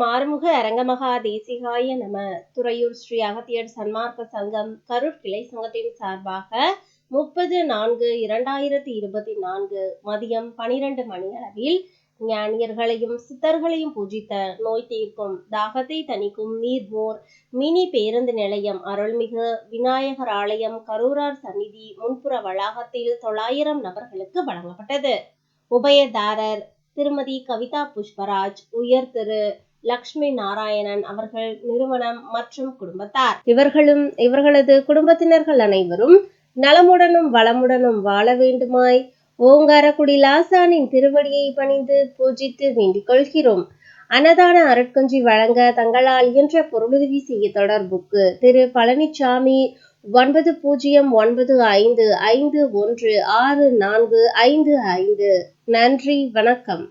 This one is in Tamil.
ஓம் ஆறுமுக அரங்கமகா தேசிகாய நம. துறையூர் ஸ்ரீ அகத்தியர் சன்மார்க்க சங்கம் கரூர் கிளை சங்கத்தின் சார்பாக முப்பது நான்கு இரண்டாயிரத்தி இருபத்தி நான்கு மதியம் பனிரெண்டு மணி அளவில் ஞானியர்களையும் சித்தர்களையும் பூஜித்த நோய் தீர்க்கும் தாகத்தை தணிக்கும் நீர்மோர் மினி பேருந்து நிலையம் அருள்மிகு விநாயகர் ஆலயம் கரூரார் சந்நிதி முன்புற வளாகத்தில் தொள்ளாயிரம் நபர்களுக்கு வழங்கப்பட்டது. உபயதாரர் திருமதி கவிதா புஷ்பராஜ் உயர் திரு லக்ஷ்மி நாராயணன் அவர்கள் நிறுவனம் மற்றும் குடும்பத்தார். இவர்களும் இவர்களது குடும்பத்தினர்கள் அனைவரும் நலமுடனும் வளமுடனும் வாழ வேண்டுமாய் ஓங்காரக்குடி லாசானின் திருவடியை பணிந்து பூஜித்து வேண்டிக் கொள்கிறோம். அன்னதான அருட்கஞ்சி வழங்க தங்களால் இயன்ற பொருளுதவி செய்ய தொடர்புக்கு திரு பழனிசாமி ஒன்பது பூஜ்ஜியம் ஒன்பது ஐந்து ஐந்து ஒன்று ஆறு நான்கு ஐந்து ஐந்து. நன்றி வணக்கம்.